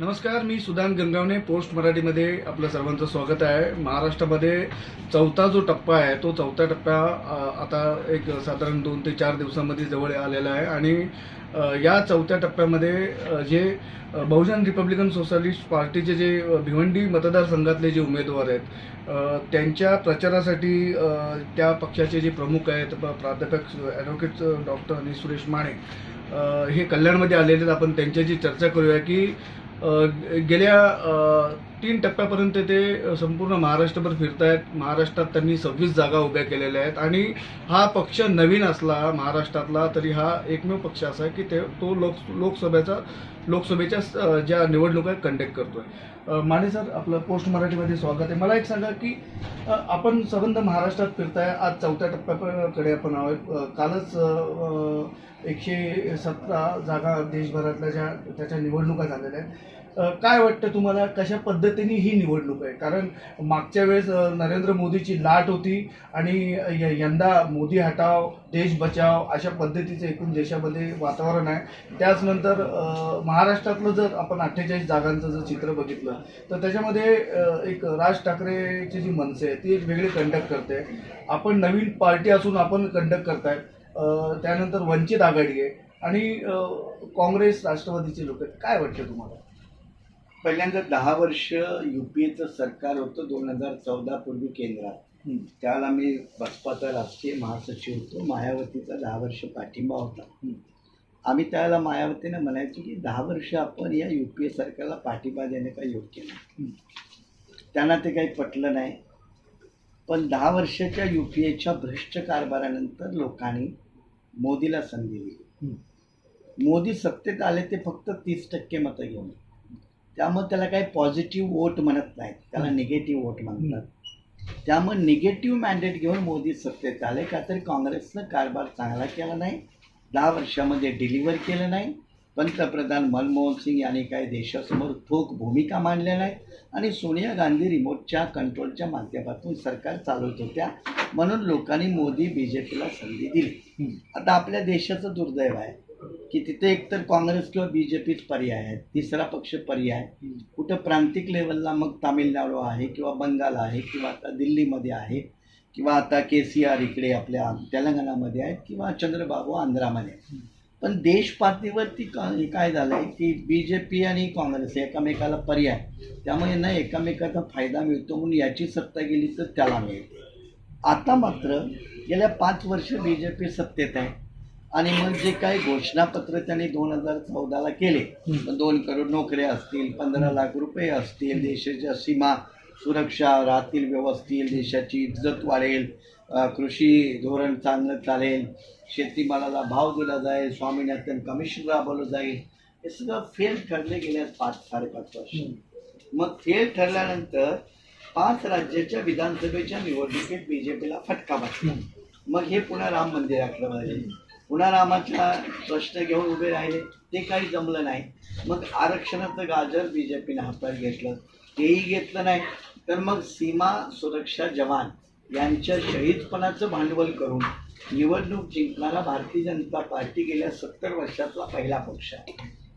नमस्कार मी सुदान गंगावणे पोस्ट मराठीमध्ये आपलं सर्वांचं स्वागत आहे. महाराष्ट्रामध्ये चौथा जो टप्पा आहे तो चौथा टप्पा आता एक साधारण दोन ते चार दिवसामध्ये जवळ आलेला आहे आणि या चौथ्या टप्प्यामध्ये जे बहुजन रिपब्लिकन सोशालिस्ट पार्टीचे जे भिवंडी मतदारसंघातले जे उमेदवार आहेत त्यांच्या प्रचारासाठी त्या पक्षाचे जे प्रमुख आहेत प्राध्यापक ॲडव्होकेट डॉक्टर अनिल सुरेश माने हे कल्याणमध्ये आलेले आहेत. आपण त्यांच्याशी चर्चा करूया की गेल्या तीन टप्प्यापर्यंत ते संपूर्ण महाराष्ट्रभर फिरतायत. महाराष्ट्रात त्यांनी सव्वीस जागा उभ्या केलेल्या आहेत आणि हा पक्ष नवीन असला महाराष्ट्रातला तरी हा एकमेव पक्ष असा आहे की ते तो लोक लोकसभेचा लोकसभेच्या ज्या निवडणुका कंडक्ट करतोय. माने सर आपलं पोस्ट मराठीमध्ये स्वागत आहे. मला एक सांगा की आपण सबंध महाराष्ट्रात फिरताय. आज चौथ्या टप्प्याकडे आपण आहोत. कालच एकशे सतरा जागा देशभरातल्या ज्या त्याच्या निवडणुका झालेल्या आहेत. काय वाटतं तुम्हाला? कशा पद्धतीने ही निवडणूक आहे? कारण मागच्या वेळेस नरेंद्र मोदीची लाट होती आणि यंदा मोदी हटाव देश बचाव अशा पद्धतीचं एकूण देशामध्ये वातावरण आहे. त्याचनंतर महाराष्ट्रातलं जर आपण अठ्ठेचाळीस जागांचं जर चित्र बघितलं तर त्याच्यामध्ये एक राज ठाकरेची जी मनसे आहे ती एक वेगळी कंडक्ट करते. आपण नवीन पार्टी असून आपण कंडक्ट करताय त्यानंतर वंचित आघाडी आहे आणि काँग्रेस राष्ट्रवादीचे लोक आहेत. काय वाटतं तुम्हाला? पहिल्यांदा दहा वर्ष युपीएचं सरकार होतं दोन हजार चौदा पूर्वी केंद्रात. त्याला मी बसपाचा राष्ट्रीय महासचिव होतो. मायावतीचा दहा वर्ष पाठिंबा होता. आम्ही त्याला मायावतीने म्हणायचो की दहा वर्ष आपण या युपीए सरकारला पाठिंबा देणे काही योग्य नाही. त्यांना ते काही पटलं नाही. पण दहा वर्षाच्या युपीएच्या भ्रष्ट कारभारानंतर लोकांनी मोदीला संधी दिली. मोदी सत्तेत आले ते फक्त तीस टक्के मतं घेऊन. त्यामुळे त्याला काही पॉझिटिव्ह वोट म्हणत नाहीत. त्याला निगेटिव्ह वोट म्हणतात. त्यामुळे निगेटिव्ह मॅन्डेट घेऊन मोदी सत्तेत आले. का तरी काँग्रेसनं कारभार चांगला केला नाही. दहा वर्षामध्ये डिलिव्हर केलं नाही. पंतप्रधान मनमोहन सिंग यांनी काही देशासमोर ठोक भूमिका मांडल्या नाही. आणि सोनिया गांधी रिमोटच्या कंट्रोलच्या माध्यमातून सरकार चालवत होत्या. म्हणून लोकांनी मोदी बी जे पीला संधी दिली. आता आपल्या देशाचं दुर्दैव आहे. की तिथे एकतर काँग्रेस किंवा बी जे पीच पर्याय आहे तिसरा पक्ष पर्याय कुठं प्रांतिक लेवलला मग तामिळनाडू आहे किंवा बंगाल आहे किंवा आता दिल्लीमध्ये आहे किंवा आता के सी आर इकडे आपल्या तेलंगणामध्ये आहेत किंवा चंद्रबाबू आंध्रामध्ये आहेत. पण देश पातळीवरती का- हे काय झालं आहे की बी जे पी आणि काँग्रेस एकमेकाला पर्याय त्यामुळे ना एकमेकाचा फायदा मिळतो म्हणून याची सत्ता गेली तर त्याला मिळते. आता मात्र गेल्या पाच वर्ष बी जे पी सत्तेत आहे. आणि मग जे काही घोषणापत्र त्यांनी दोन हजार चौदाला केले. दोन करोड नोकऱ्या असतील पंधरा लाख रुपये असतील देशाच्या सीमा सुरक्षा राहतील व्यवस्थित देशाची इज्जत वाढेल कृषी धोरण चांगलं चालेल शेतीमालाला भाव दिला जाईल स्वामीनाथन कमिशन राबवलं जाईल हे सगळं फेल ठरले गेल्या पाच साडेपाच वर्ष. मग फेल ठरल्यानंतर पाच राज्याच्या विधानसभेच्या निवडणुकीत बी जे पीला फटका बसला. मग हे पुन्हा राम मंदिराकडे वळले. पुन्हा रामाचा प्रश्न घेऊन उभे राहिले ते काही जमलं नाही. मग आरक्षणाचं गाजर बी जे पीने हातात घेतलं. तेही घेतलं नाही. तर मग सीमा सुरक्षा जवान यांच्या शहीदपणाचं भांडवल करून निवडणूक जिंकणारा भारतीय जनता पार्टी गेल्या सत्तर वर्षातला पहिला पक्ष आहे.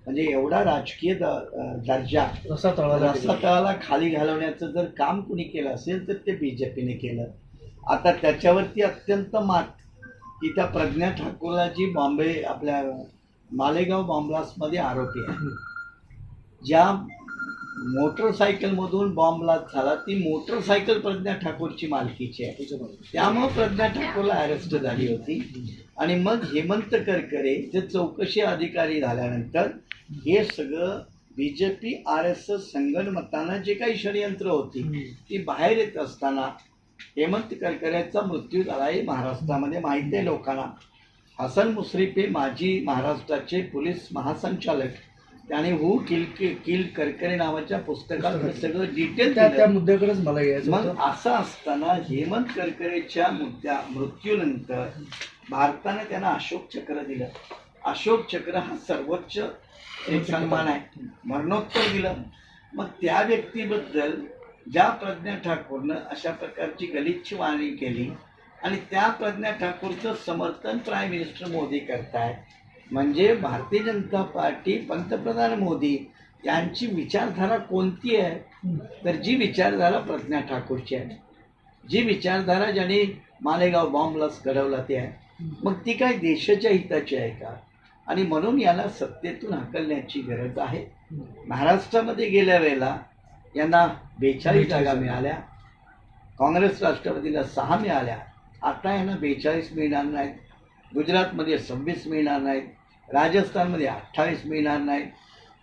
म्हणजे एवढा राजकीय दर्जा रसा तळाला खाली घालवण्याचं जर काम कुणी केलं असेल तर ते बी जे पीने केलं. आता त्याच्यावरती अत्यंत मात की त्या प्रज्ञा ठाकूरला जी बॉम्बे आपल्या मालेगाव बॉम्ब्लास्टमध्ये आरोपी आहे ज्या मोटरसायकलमधून बॉम्ब ब्लास्ट झाला ती मोटरसायकल प्रज्ञा ठाकूरची मालकीची आहे. त्यामुळं प्रज्ञा ठाकूरला अरेस्ट झाली होती. आणि मग हेमंत करकरे जे चौकशी अधिकारी झाल्यानंतर हे सगळं B J P R S S संगणमतानं जे काही षडयंत्र होती ती बाहेर येत असताना हेमंत करकरेचा मृत्यू झाला आहे महाराष्ट्रामध्ये. माहिती आहे लोकांना. हसन मुश्रीफ हे माजी महाराष्ट्राचे पोलीस महासंचालक. त्याने हु किल किल करकरे नावाच्या पुस्तकात सगळं डिटेल त्या मुद्द्याकडेच मला यायचं मग असं असताना हेमंत करकरेच्या मुद्द्या मृत्यूनंतर भारताने त्यांना अशोक चक्र दिलं. अशोक चक्र हा सर्वोच्च एक सन्मान आहे. मरणोत्तर दिलं. मग त्या व्यक्तीबद्दल ज्या प्रज्ञा ठाकूरनं अशा प्रकारची गलिच्छ वाणी केली आणि त्या प्रज्ञा ठाकूरचं समर्थन प्राईम मिनिस्टर मोदी करतायत म्हणजे भारतीय जनता पार्टी पंतप्रधान मोदी यांची विचारधारा कोणती आहे? तर जी विचारधारा प्रज्ञा ठाकूरची आहे. जी विचारधारा ज्याने मालेगाव बॉम्बलाच घडवला ते आहे. मग ती काय देशाच्या हिताची आहे का? आणि म्हणून याला सत्तेतून हकलण्याची गरज आहे. महाराष्ट्रामध्ये गेल्या वेळेला यांना बेचाळीस जागा मिळाल्या. काँग्रेस राष्ट्रवादीला सहा मिळाल्या. आता यांना बेचाळीस मिळणार नाहीत. गुजरातमध्ये सव्वीस मिळणार नाहीत. राजस्थानमध्ये अठ्ठावीस मिळणार नाहीत.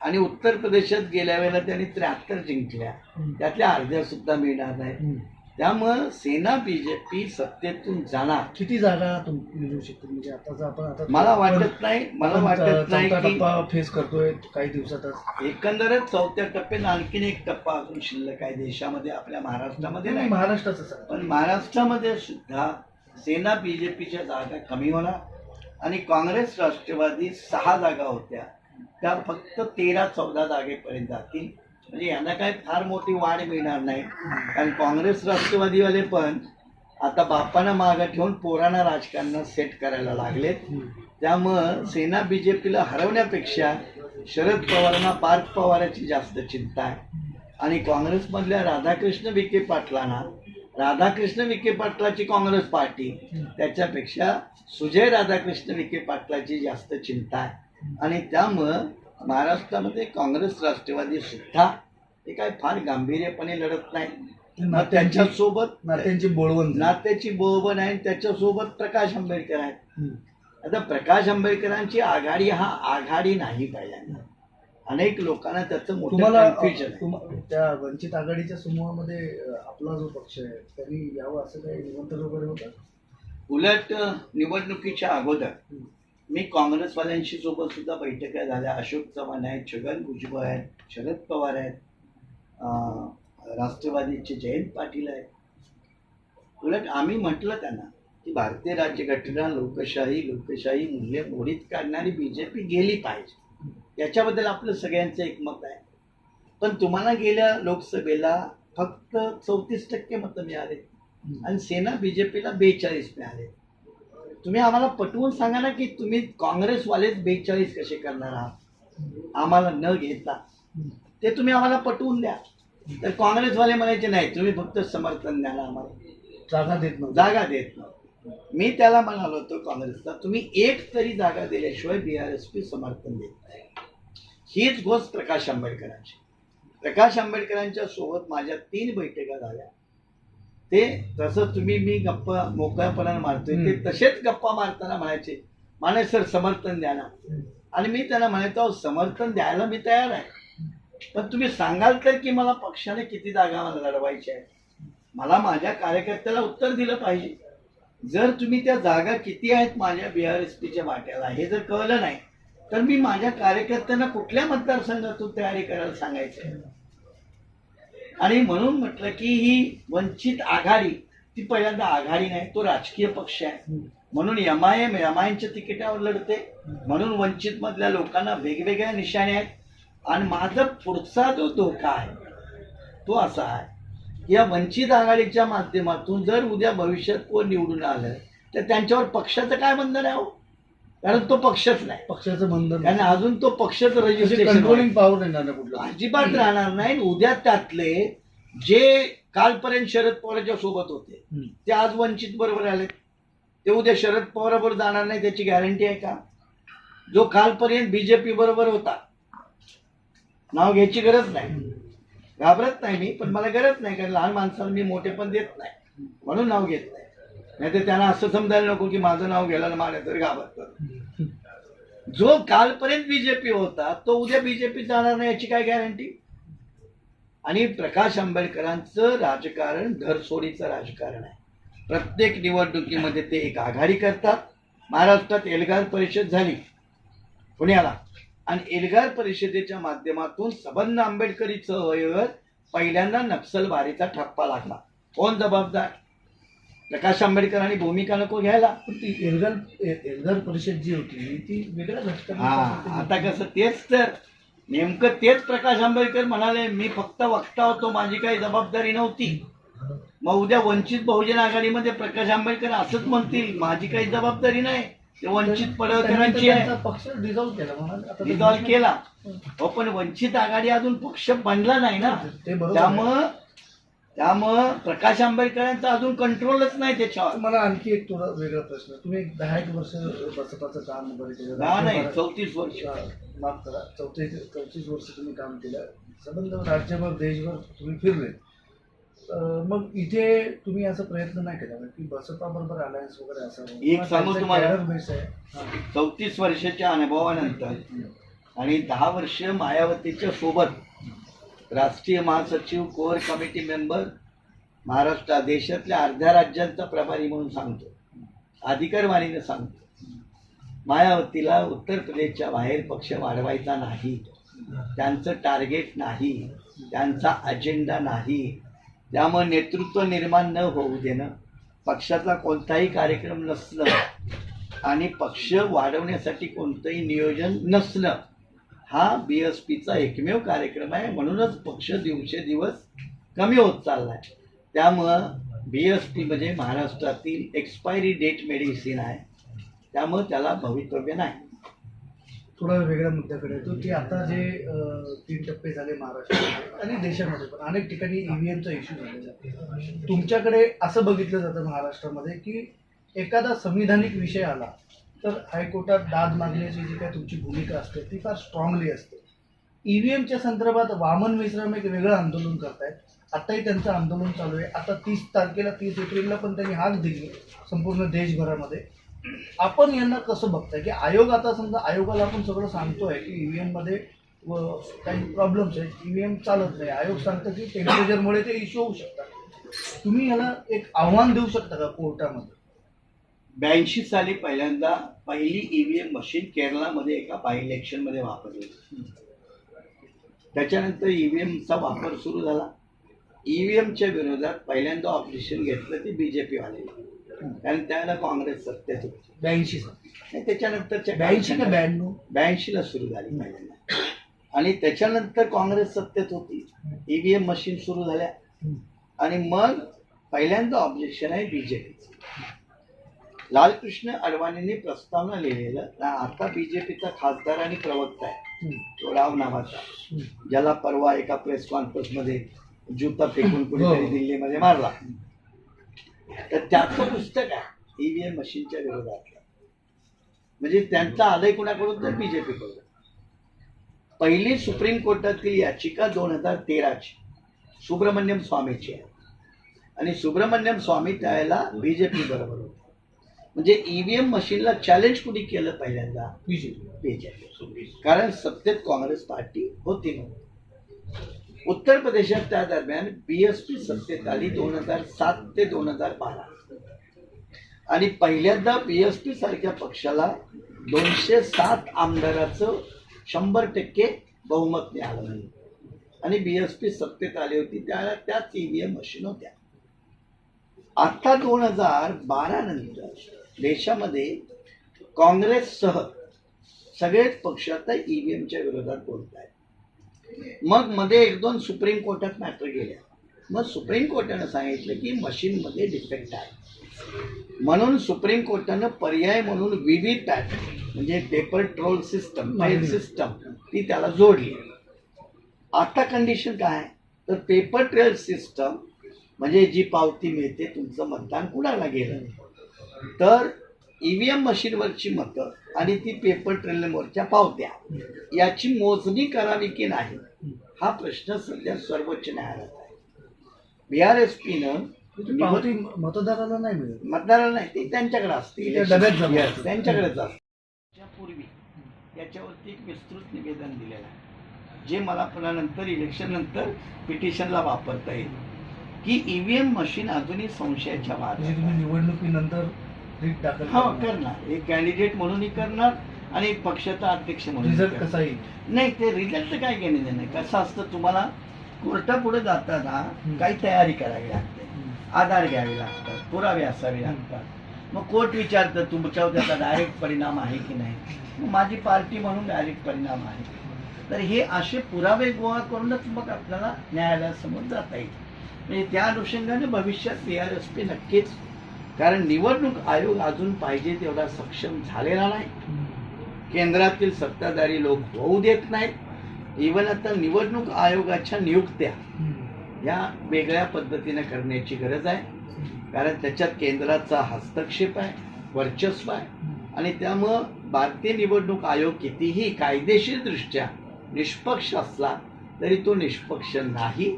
आणि उत्तर प्रदेशात गेल्या वेळेला त्यांनी त्र्याहत्तर जिंकल्या. त्यातल्या अर्ध्या सुद्धा मिळणार नाहीत. त्यामुळं सेना बीजेपी सत्तेतून जाणार. किती जागा तुम मिळू शकतील? म्हणजे आता आपण आता मला वाटत नाही मला वाटत नाही की फेस करतोय काही दिवसातच. एकंदरच चौथ्या टप्प्यात आणखीन एक टप्पा अजून शिल्लक आहे देशामध्ये आपल्या महाराष्ट्रामध्ये नाही महाराष्ट्राचं सर पण महाराष्ट्रामध्ये सुद्धा सेना बीजेपीच्या जागा कमी होणार आणि काँग्रेस राष्ट्रवादी सहा जागा होत्या. त्या फक्त तेरा चौदा जागेपर्यंत जातील. म्हणजे यांना काय फार मोठी वाढ मिळणार नाही. कारण काँग्रेस राष्ट्रवादीवाले पण आता बापांना मागं ठेवून पोरांना राजकारण सेट करायला लागलेत. त्यामुळं सेना बीजेपीला हरवण्यापेक्षा शरद पवारांना पार्थ पवाराची जास्त चिंता आहे. आणि काँग्रेसमधल्या राधाकृष्ण विखे पाटलांना राधाकृष्ण विखे पाटलाची काँग्रेस पार्टी त्याच्यापेक्षा सुजय राधाकृष्ण विखे पाटलाची जास्त चिंता आहे. आणि त्यामुळं महाराष्ट्रामध्ये काँग्रेस राष्ट्रवादी सुद्धा ते काय फार गांभीर्यपणे लढत नाही. मग त्यांच्यासोबत नात्यांची बोळवण. नात्याची बोबन आहे त्याच्यासोबत प्रकाश आंबेडकर आहेत. आता प्रकाश आंबेडकरांची आघाडी हा आघाडी नाही पहिल्यांदा अनेक लोकांना त्याचं मोठं तुम्हाला त्या वंचित आघाडीच्या समूहामध्ये आपला जो पक्ष आहे त्यांनी यावं असं काही निमंत्रण वगैरे होतं? उलट निवडणुकीच्या अगोदर मी काँग्रेसवाल्यांशी सोबत सुद्धा बैठका झाल्या. अशोक चव्हाण आहेत छगन भुजबळ आहेत शरद पवार आहेत राष्ट्रवादीचे जयंत पाटील आहेत. उलट आम्ही म्हटलं त्यांना की भारतीय राज्यघटना लोकशाही लोकशाही मूल्य मोडीत काढणारी बी जे पी गेली पाहिजे. याच्याबद्दल आपलं सगळ्यांचं एकमत आहे. पण तुम्हाला गेल्या लोकसभेला फक्त चौतीस टक्के मतं मिळाले. आणि सेना बीजेपीला बेचाळीस मिळाले. तुम्ही आम्हाला पटवून सांगा ना की तुम्ही काँग्रेसवालेच बेचाळीस कसे करणार आहात? आम्हाला न घेता. ते तुम्ही आम्हाला पटवून द्या. तर काँग्रेसवाले म्हणायचे नाही तुम्ही फक्त समर्थन द्या ना आम्हाला. जागा देत नव्हती. जागा देत नाही मी त्याला म्हणालो होतो काँग्रेसला तुम्ही एक तरी जागा दिल्याशिवाय बी आर एस पी समर्थन देत नाही. हीच गोष्ट प्रकाश आंबेडकरांची. प्रकाश आंबेडकरांच्या सोबत माझ्या तीन बैठका झाल्या. ते तसं तुम्ही मी गप्पा मोकळ्यापणाने मारतोय ते तसेच गप्पा मारताना म्हणायचे माने सर समर्थन द्या ना. आणि मी त्यांना म्हणायचो "अहो, समर्थन द्यायला मी तयार आहे. पण तुम्ही सांगाल तर की मला पक्षाने किती जागा मला लढवायच्या आहेत? मला माझ्या कार्यकर्त्याला उत्तर दिलं पाहिजे. जर तुम्ही त्या जागा किती आहेत माझ्या बी आर एस पीच्या वाट्याला हे जर कळलं नाही तर मी माझ्या कार्यकर्त्यांना कुठल्या मतदारसंघातून तयारी करायला सांगायचं आहे? आणि म्हणून म्हटलं की ही वंचित आघाडी ती पहिल्यांदा आघाडी नाही तो राजकीय पक्ष आहे. म्हणून M I M M I एमच्या तिकिटावर लढते. म्हणून वंचित मधल्या लोकांना वेगवेगळ्या निशाणे आहेत. आणि माझा पुढचा जो धोका आहे तो असा आहे या वंचित आघाडीच्या माध्यमातून जर उद्या भविष्यात कोण निवडून आलं तर त्यांच्यावर पक्षाचं काय बंधन आहे हो? कारण तो पक्षच नाही. पक्षाचं बंधन कारण अजून तो पक्षच रजिस्ट्रेशन कंट्रोलिंग पॉवर येणार ना कुठलं. अजिबात राहणार नाही. उद्या त्यातले जे कालपर्यंत शरद पवारांच्या सोबत होते हम्म. ते आज वंचित बरोबर आले. ते उद्या शरद पवाराबरोबर जाणार नाही त्याची गॅरंटी आहे का? जो कालपर्यंत बीजेपी बरोबर होता. नाव घ्यायची गरज नाही. घाबरत नाही मी पण मला गरज नाही कारण लहान माणसाला मी मोठे पण देत नाही. म्हणून नाव घेत नाही. नाही तर त्यांना असं समजायला नको की माझं नाव घ्यायला मला तरी घाबरतं जो कालपर्यंत बीजेपी होता तो उद्या बीजेपी जाणार नाही याची काय गॅरंटी आणि प्रकाश आंबेडकरांचं राजकारण घरसोडीचं राजकारण आहे. प्रत्येक निवडणुकीमध्ये ते एक आघाडी करतात. महाराष्ट्रात एल्गार परिषद झाली पुण्याला. आणि एल्गार परिषदेच्या माध्यमातून सबंध आंबेडकरी चळवळीवर पहिल्यांदा नक्षलवारीचा ठप्पा लागला. कोण जबाबदार? प्रकाश आंबेडकरांनी भूमिका नको घ्यायला. पण ती एल्गार ए- एल्गार परिषद जी होती ती वेगळ्या हा आता कसं तेच तर. नेमकं तेच प्रकाश आंबेडकर म्हणाले मी फक्त वक्ता होतो माझी काही जबाबदारी नव्हती. मग उद्या वंचित बहुजन आघाडीमध्ये प्रकाश आंबेडकर असंच म्हणतील माझी काही जबाबदारी नाही. ते वंचित पडळकरांची आहे. पक्ष डिझॉल्व्ह केला म्हणून आता ते रिझॉल्व केला. हो पण वंचित आघाडी अजून पक्ष बनला नाही ना. ते बरोबर आहे. त्यामुळं त्यामुळं प्रकाश आंबेडकरांचा अजून कंट्रोलच नाही त्याच्यावर. मला आणखी एक थोडा वेगळा प्रश्न. तुम्ही एक दहा एक वर्ष बसपाचं काम वगैरे केलं. दहा नाही चौतीस वर्ष. माफ करा. चौतीस चौतीस वर्ष तुम्ही काम केलं. संबंध राज्यभर देशभर तुम्ही फिरले. अं, मग इथे तुम्ही असं प्रयत्न नाही केला? की बसपा बरोबर अलायन्स वगैरे असावं. एक सांगू त्यांचं तुम्हाला? cadre base आहे. हा. चौतीस वर्षाच्या अनुभवानंतर आणि दहा वर्ष मायावतीच्या सोबत राष्ट्रीय महासचिव कोर कमिटी मेंबर महाराष्ट्र देशातल्या अर्ध्या राज्यांचा प्रभारी म्हणून सांगतो. अधिकारवाणीनं सांगतो. मायावतीला उत्तर प्रदेशच्या बाहेर पक्ष वाढवायचा नाही. त्यांचं टार्गेट नाही. त्यांचा अजेंडा नाही. त्यामुळे नेतृत्व निर्माण न होऊ देणं पक्षाचा कोणताही कार्यक्रम नसणं आणि पक्ष वाढवण्यासाठी कोणतंही नियोजन नसणं हा बी एस पीचा एकमेव कार्यक्रम आहे. म्हणूनच पक्ष दिवसेदिवस कमी होत चालला आहे त्यामुळं बी एस पी म्हणजे महाराष्ट्रातील एक्सपायरी डेट मेडिसिन आहे. त्यामुळं त्याला भवितव्य नाही. थोडा वेगळ्या मुद्द्याकडे येतो की आता जे तीन टप्पे झाले महाराष्ट्रामध्ये आणि देशामध्ये पण अनेक ठिकाणी ईव्हीएमचा इश्यू झालेला तुमच्याकडे असं बघितलं जातं महाराष्ट्रामध्ये की एखादा संविधानिक विषय आला तर हायकोर्टात दाद मागण्याची जी काय तुमची भूमिका असते ती फार स्ट्रॉंगली असते. ईव्हीएमच्या संदर्भात वामन मिश्रम एक वेगळं आंदोलन करतायत. आताही त्यांचं आंदोलन चालू आहे. आता तीस तारखेला तीस एप्रिलला पण त्यांनी हाक दिली संपूर्ण देशभरामध्ये. आपण यांना कसं बघताय की आयोग आता समजा आयोगाला आपण सगळं सांगतोय की इ व्ही एममध्ये व काही प्रॉब्लेम्स आहेत. ईव्हीएम चालत नाही. आयोग सांगतं की टेम्परेचरमुळे ते इश्यू होऊ शकतात. तुम्ही याला एक आव्हान देऊ शकता का कोर्टामध्ये? ब्याऐंशी साली पहिल्यांदा पहिली ईव्हीएम मशीन केरळामध्ये एका बाय इलेक्शनमध्ये वापरली. त्याच्यानंतर ईव्हीएमचा वापर सुरू झाला. ईव्हीएमच्या विरोधात पहिल्यांदा ऑपरेशन घेतलं ते बीजेपी वाले. कारण त्यावेळेला काँग्रेस सत्तेत होती. ब्याऐंशी आणि त्याच्यानंतरच्या ब्याऐंशी का ब्याण्णव? ब्याऐंशीला सुरू झाली पहिल्यांदा. आणि त्याच्यानंतर काँग्रेस सत्तेत होती. ईव्हीएम मशीन सुरू झाल्या. आणि मग पहिल्यांदा ऑब्जेक्शन आहे बीजेपीचं लालकृष्ण अडवाणींनी प्रस्तावना लिहिलेलं ना आता बीजेपीचा खासदार आणि प्रवक्ता आहे. तो राव नावाचा. ज्याला परवा एका प्रेस कॉन्फरन्समध्ये जुता फेकून कुणीतरी हो. दिल्लीमध्ये मारला. तर त्याचं पुस्तक आहे ईव्हीएम मशीनच्या विरोधात म्हणजे त्यांचा आलय कुणाकडून तर बीजेपीकडून पहिली सुप्रीम कोर्टातील याचिका दोन हजार तेराची सुब्रमण्यम स्वामीची आहे. आणि सुब्रमण्यम स्वामी त्यावेळेला बीजेपी बरोबर म्हणजे ईव्हीएम मशीनला चॅलेंज कुणी केलं पहिल्यांदा? बीजेपी बीजेपी कारण सत्तेत काँग्रेस पार्टी होती नव्हती उत्तर प्रदेशात त्या दरम्यान बीएसपी सत्तेत आली दोन हजार सात ते दोन हजार बारा. आणि पहिल्यांदा बीएसपी सारख्या पक्षाला दोनशे सात आमदाराचं शंभर टक्के बहुमत मिळालं आणि बीएसपी सत्तेत आली होती त्या त्याच ईव्हीएम मशीन होत्या. आता दोन हजार बारा नंतर देशामध्ये काँग्रेससह सगळेच पक्ष आता ईव्हीएमच्या विरोधात बोलत आहेत मग मध्ये एक दोन सुप्रीम कोर्टात मॅटर गेल्या. मग सुप्रीम कोर्टानं सांगितलं की मशीनमध्ये डिफेक्ट आहे. म्हणून सुप्रीम कोर्टानं पर्याय म्हणून विविध पॅट म्हणजे पेपर ट्रोल सिस्टम मागणी. सिस्टम ती त्याला जोडली. आता कंडिशन काय? तर पेपर ट्रेल सिस्टम म्हणजे जी पावती मिळते तुमचं मतदान कुणाला गेलं? तर ईव्हीएम मशीनवरची मतं आणि ती पेपर ट्रेलवरच्या पावत्या याची मोजणी करावी की नाही हा प्रश्न सध्या सर्वोच्च न्यायालयात आहे. बी आर एस पीनं पावती मतदाराला नाही मिळत. मतदाराला नाही ते त्यांच्याकडे असते. त्यांच्याकडेच असते. त्यापूर्वी याच्यावरती एक विस्तृत निवेदन दिलेलं आहे. जे मला पुन्हा नंतर इलेक्शन नंतर पिटिशनला वापरता येईल. की ईव्हीएम मशीन अजूनही संशयाच्या म्हणजे वाद तुम्ही निवडणुकीनंतर रीट दाखल हो करणार. एक कॅन्डिडेट म्हणूनही करणार आणि एक पक्षाचा अध्यक्ष म्हणून रिझल्ट कसा येईल? नाही ते रिझल्ट काय घेणे देणे? कसं असतं तुम्हाला? कोर्टापुढे जाताना. काही तयारी करावी लागते. आधार घ्यावे लागतात. पुरावे असावे लागतात. मग कोर्ट विचारतं तुमच्यावर त्याचा डायरेक्ट परिणाम आहे की नाही? मग माझी पार्टी म्हणून डायरेक्ट परिणाम आहे. तर हे असे पुरावे गोळा करूनच मग आपल्याला न्यायालयासमोर जाता येईल. म्हणजे त्या अनुषंगाने भविष्यात बी आर एस पी नक्कीच कारण निवडणूक आयोग अजून पाहिजे तेवढा सक्षम झालेला नाही. केंद्रातील सत्ताधारी लोक होऊ देत नाहीत. इवन आता निवडणूक आयोगाच्या नियुक्त्या या वेगळ्या पद्धतीने करण्याची गरज आहे. कारण त्याच्यात केंद्राचा हस्तक्षेप आहे वर्चस्व आहे. आणि त्यामुळं भारतीय निवडणूक आयोग कितीही कायदेशीरदृष्ट्या निष्पक्ष असला तरी तो निष्पक्ष नाही.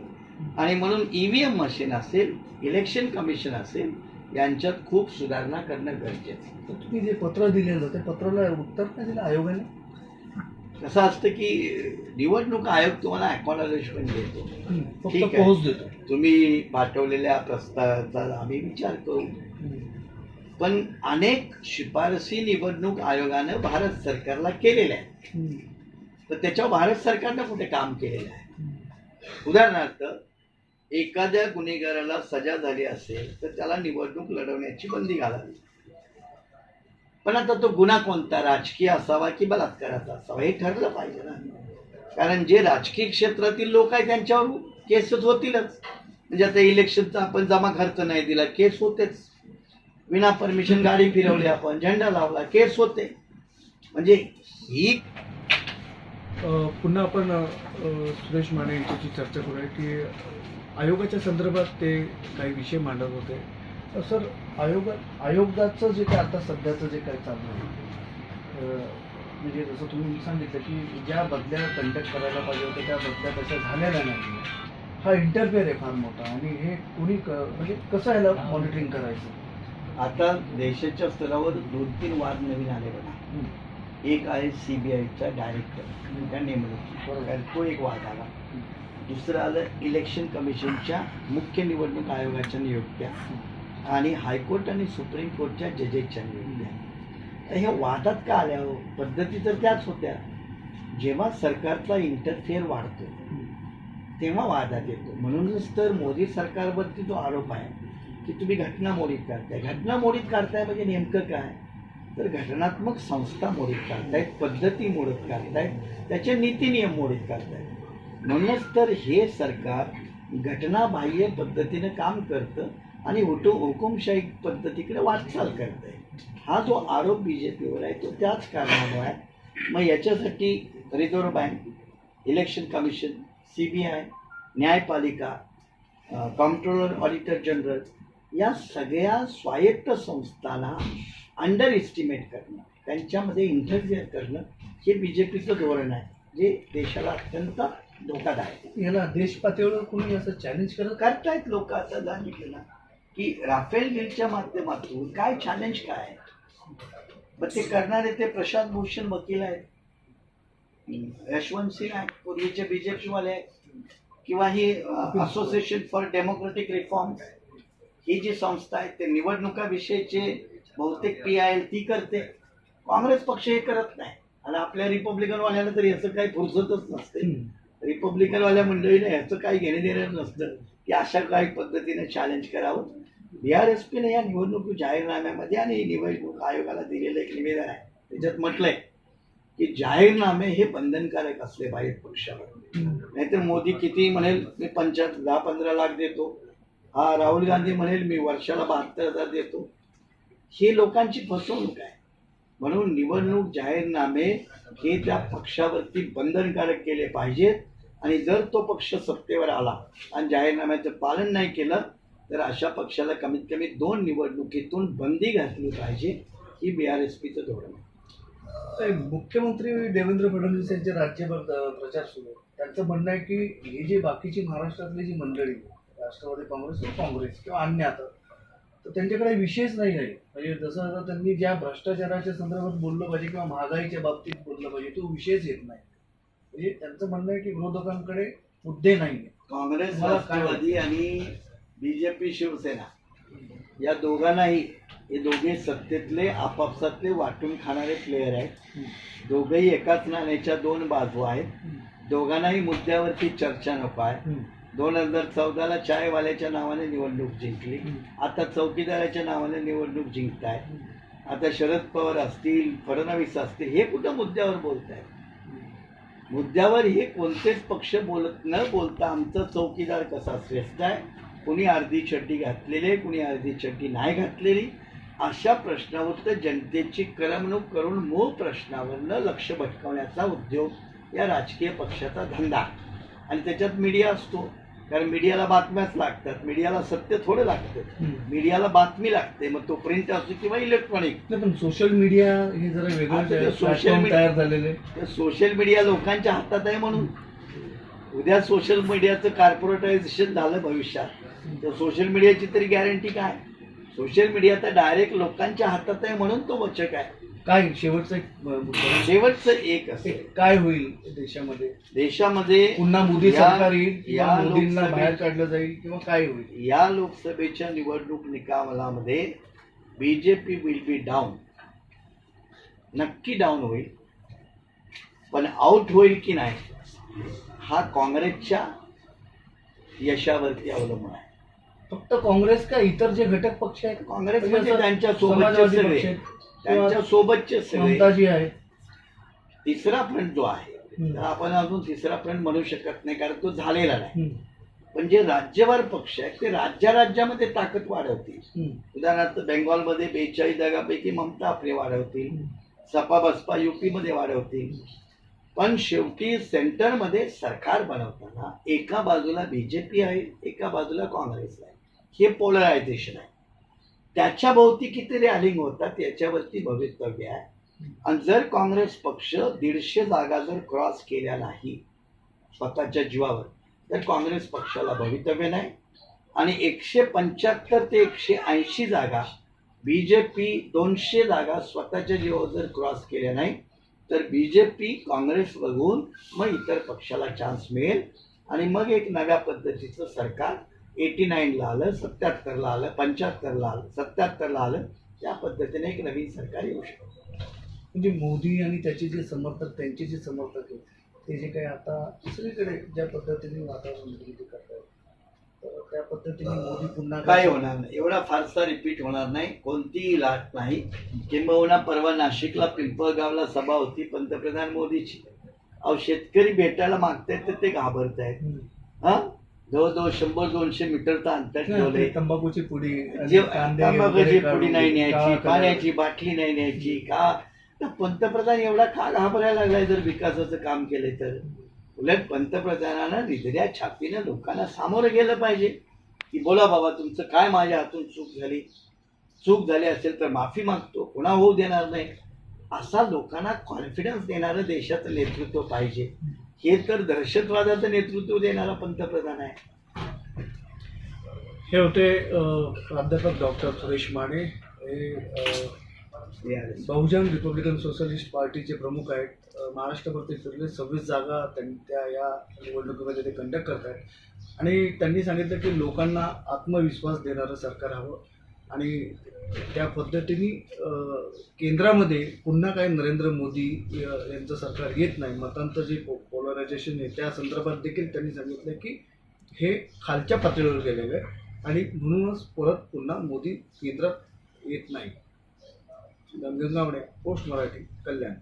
आणि म्हणून ई व्ही एम मशीन असेल इलेक्शन कमिशन असेल यांच्यात खूप सुधारणा करणं गरजेचं आहे. तर तुम्ही जे पत्र दिलेलं ते पत्राला उत्तर काय दिलं आयोगाने? कसं असतं की निवडणूक आयोग तुम्हाला अकॉनॉलेजमेंट देतो. फक्त ठीक आहे. पोहोच देतो. तुम्ही पाठवलेल्या प्रस्तावाचा आम्ही विचार करू. पण अनेक शिफारसी निवडणूक आयोगानं भारत सरकारला केलेल्या आहेत. तर त्याच्यावर भारत सरकारनं कुठे काम केलेलं आहे? उदाहरणार्थ एखाद्या गुन्हेगाराला सजा झाली असेल तर त्याला निवडणूक लढवण्याची बंदी घालावी. पण आता तो गुन्हा कोणता? राजकीय असावा की बलात्काराचा असावा? हे ठरलं पाहिजे ना. कारण जे राजकीय क्षेत्रातील लोक आहेत त्यांच्यावर केसेस होतीलच. म्हणजे आता इलेक्शनचा आपण जमा खर्च नाही दिला केस होतेच. विना परमिशन गाडी फिरवली आपण झेंडा लावला केस होते. म्हणजे ही पुन्हा आपण सुरेश माने यांच्याशी चर्चा करूया की आयोगाच्या संदर्भात ते काही विषय मांडत होते. तर सर आयोग आयोगाचं जे काय आता सध्याचं जे काय चालू आहे म्हणजे जसं तुम्ही सांगितलं की ज्या बदल्या कंडक्ट करायला पाहिजे होत्या त्या बदल्या तशा झालेल्या नाही हा इंटरफेअर आहे फार मोठा आणि हे कोणी क म्हणजे कसं याला मॉनिटरिंग करायचं? आता देशाच्या स्तरावर दोन तीन वाद नवीन आले बघा. एक आहे सीबीआयचा डायरेक्टर त्या नेमणूक बरोबर. तो एक वाद आला. दुसरं आलं इलेक्शन कमिशनच्या मुख्य निवडणूक आयोगाच्या नियुक्त्या आणि हायकोर्ट आणि सुप्रीम कोर्टच्या जजेसच्या नियुक्त्या. तर ह्या वादात का आल्या हो? पद्धती तर त्याच होत्या. जेव्हा सरकारचा इंटरफेअर वाढतो तेव्हा वादात येतो. म्हणूनच तर मोदी सरकारवरती जो आरोप आहे की तुम्ही घटना मोडीत करताय घटना मोडीत काढताय म्हणजे नेमकं काय? तर घटनात्मक संस्था मोडीत काढतायत पद्धती मोडीत काढतायत त्याचे नीती नियम मोडीत काढतायत. म्हणूनच तर हे सरकार घटनाबाह्य पद्धतीनं काम करतं आणि हुटू हुकुमशाही पद्धतीकडे वाटचाल करत आहे हा जो आरोप बी जे पीवर आहे तो त्याच कारणामुळे आहे. मग याच्यासाठी reserve bank election commission C B I न्यायपालिका कॉम्प्ट्रोलर ऑडिटर जनरल या सगळ्या स्वायत्त संस्थांना अंडर एस्टिमेट करणं त्यांच्यामध्ये इंटरफिअर करणं हे बी जे पीचं धोरण आहे. जे देशाला अत्यंत धोकादायक याला देश पातळीवर कोणी असं चॅलेंज करत? करतायत लोक आता सांगितलं ना की राफेल डीलच्या माध्यमातून काय चॅलेंज काय आहे? मग ते करणारे ते प्रशांत भूषण वकील आहेत. यशवंत सिंग आहेत पूर्वीचे बीजेपी वाले आहेत किंवा ही असोसिएशन फॉर डेमोक्रेटिक रिफॉर्म ही जी संस्था आहे ते निवडणुकाविषयीचे बहुतेक पी आय एल ती करते. काँग्रेस पक्ष हे करत नाही. आणि आपल्या रिपब्लिकन वाल्याला तर याचं काही फुरसतच नसते. रिपब्लिकनवाल्या मंडळीने ह्याचं काही घेणे देणं नसतं की अशा काही पद्धतीने चॅलेंज करावं. बी आर एस पीने या निवडणूक जाहीरनाम्यामध्ये आणि निवडणूक आयोगाला दिलेलं एक निवेदन आहे. त्याच्यात म्हटलंय की जाहीरनामे हे बंधनकारक असले पाहिजेत पक्षावर. नाहीतर मोदी किती म्हणेल मी पंचायत दहा पंधरा लाख देतो. हा राहुल गांधी म्हणेल मी वर्षाला बहात्तर हजार देतो. ही लोकांची फसवणूक आहे. म्हणून निवडणूक जाहीरनामे हे त्या पक्षावरती बंधनकारक केले पाहिजेत. आणि जर तो पक्ष सत्तेवर आला आणि जाहीरनाम्याचं पालन नाही केलं तर अशा पक्षाला कमीत कमी दोन निवडणुकीतून बंदी घातली पाहिजे ही बी आर एस पीचं धोरण आहे. मुख्यमंत्री देवेंद्र फडणवीस यांचे राज्यभर प्रचार सुरू आहे त्यांचं म्हणणं आहे की ही जी बाकीची महाराष्ट्रातली जी मंडळी राष्ट्रवादी काँग्रेस किंवा काँग्रेस किंवा अन्य आता तर त्यांच्याकडे विशेष नाही आहे म्हणजे जसं आता त्यांनी ज्या भ्रष्टाचाराच्या संदर्भात बोललं पाहिजे किंवा महागाईच्या बाबतीत बोललं पाहिजे तो विषयच येत नाही. म्हणजे त्यांचं म्हणणं आहे की विरोधकांकडे मुद्दे नाही काँग्रेस राष्ट्रवादी आणि बीजेपी शिवसेना या दोघांनाही हे दोघे सत्तेतले आपापसातले वाटून खाणारे प्लेयर आहेत. दोघंही एकाच नाण्याच्या दोन बाजू आहेत. दोघांनाही मुद्द्यावरती चर्चा नको आहे. दोन हजार चौदाला चायवाल्याच्या नावाने निवडणूक जिंकली. आता चौकीदाराच्या नावाने निवडणूक जिंकताय. आता शरद पवार असतील फडणवीस असतील हे कुठं मुद्द्यावर बोलत आहेत मुद्द्यावर हे कोणतेच पक्ष बोलत न बोलता आमचा चौकीदार कसा श्रेष्ठ आहे? कुणी अर्धी चड्डी घातलेली आहे कुणी अर्धी चड्डी नाही घातलेली? अशा प्रश्नावर तर जनतेची करमणूक करून मूळ प्रश्नावरनं लक्ष भटकवण्याचा उद्योग या राजकीय पक्षाचा धंदा. आणि त्याच्यात मीडिया असतो. कारण मीडियाला बातम्याच लागतात. मीडियाला सत्य थोडं लागतं. मीडियाला बातमी लागते. मग तो प्रिंट असो किंवा इलेक्ट्रॉनिक. नाही पण सोशल मीडिया हे जरा वेगळं media- तयार झालेले तर सोशल मीडिया लोकांच्या हातात आहे म्हणून. उद्या सोशल मीडियाचं कॉर्पोरेटायझेशन झालं भविष्यात. तर सोशल मीडियाची तरी गॅरंटी काय? सोशल मीडिया तर डायरेक्ट लोकांच्या हातात आहे म्हणून तो वचक आहे. काय शेवटचं एक मुद्दा. शेवटचं एक असेल काय होईल देशामध्ये? देशामध्ये पुन्हा मोदी या- सरकार येईल किंवा या मोदींना लोकसभे- बाहेर काढलं जाईल किंवा काय होईल? या लोकसभेच्या निवडणूक निकालामध्ये बीजेपी विल बी डाऊन नक्की डाऊन होईल. पण आउट होईल की नाही हा काँग्रेसच्या यशावरती अवलंबून आहे. फक्त काँग्रेस का इतर जे घटक पक्ष आहेत? काँग्रेस म्हणजे म्हणजे त्यांच्या सोबतचे समाजवादी सगळे. पक्ष आहेत. त्यांच्या सोबतचे सगळे. ममताजी आहे तिसरा फ्रंट जो आहे. तर आपण अजून तिसरा फ्रंट म्हणू शकत नाही कारण तो झालेला नाही. पण जे राज्यवार पक्ष आहेत ते राज्या राज्यामध्ये ताकद वाढवतील. उदाहरणार्थ बेंगॉलमध्ये बेचाळीस जागापैकी ममता आपले वाढवतील. सपा बसपा युपीमध्ये वाढवतील. पण शेवटी सेंटरमध्ये सरकार बनवताना एका बाजूला बीजेपी आहे एका बाजूला काँग्रेस आहे. हे पोलरायझेशन आहे. त्याच्या भोवती किती रॅलिंग होतात याच्यावरती भवितव्य आहे. आणि जर काँग्रेस पक्ष दीडशे जागा जर क्रॉस केल्या नाही स्वतःच्या जीवावर तर काँग्रेस पक्षाला भवितव्य नाही. आणि एकशे पंच्याहत्तर ते एकशे ऐंशी जागा बी जे पी दोनशे जागा स्वतःच्या जीवावर जर क्रॉस केल्या नाही तर बी जे पी काँग्रेस बघून मग इतर पक्षाला चान्स मिळेल. आणि मग एक नव्या पद्धतीचं सरकार एटी नाईनला आलं सत्याहत्तरला आलं पंच्याहत्तरला आलं सत्याहत्तरला आलं त्या पद्धतीने एक नवीन सरकार येऊ शकतं. म्हणजे मोदी आणि त्याचे जे समर्थक त्यांचे जे समर्थक आहेत ते जे काही आता सगळीकडे ज्या पद्धतीने वातावरण निर्मिती करतायत तर त्या पद्धतीने मोदी पुन्हा काय होणार नाही. एवढा फारसा रिपीट होणार नाही. कोणतीही लाट नाही. किंबहुना परवा नाशिकला पिंपळगावला सभा होती पंतप्रधान मोदीची. अहो शेतकरी भेटायला मागतायत तर ते घाबरत आहेत. हा? जवळजवळ शंभर दोनशे मीटरचं अंतर ठेवलंय. ते तंबाखूची पुडी तांबाखूची पुडी नाही न्यायची. पाण्याची बाटली नाही न्यायची का? तर पंतप्रधान एवढा का घाबरायला लागलाय जर विकासाचं काम केलंय तर? उलट पंतप्रधानानं निधड्या छातीनं लोकांना सामोरं गेलं पाहिजे. की बोला बाबा तुमचं काय माझ्या हातून चूक झाली? चूक झाली असेल तर माफी मागतो पुन्हा होऊ देणार नाही. असा लोकांना कॉन्फिडन्स देणारं देशाचं नेतृत्व पाहिजे. हे तर दहशतवादाचं नेतृत्व देणारा पंतप्रधान आहे. हे होते प्राध्यापक डॉक्टर सुरेश माने. हे बहुजन रिपब्लिकन सोशलिस्ट पार्टीचे प्रमुख आहेत. अ, महाराष्ट्रावरती फिरले सव्वीस जागा त्या या निवडणुकीमध्ये ते कंडक्ट करत आहेत आणि त्यांनी सांगितलं की लोकांना आत्मविश्वास देणारं सरकार हवं. आणि त्या पद्धतीने केंद्रामध्ये पुन्हा काय नरेंद्र मोदी यांचं सरकार येत नाही मतांचं जे पो पोलरायझेशन आहे त्या संदर्भात देखील त्यांनी सांगितलं की हे खालच्या पातळीवर गेलेलं आहे आणि म्हणूनच परत पुन्हा मोदी केंद्रात येत नाही. गंगावणे पोस्ट मराठी कल्याण.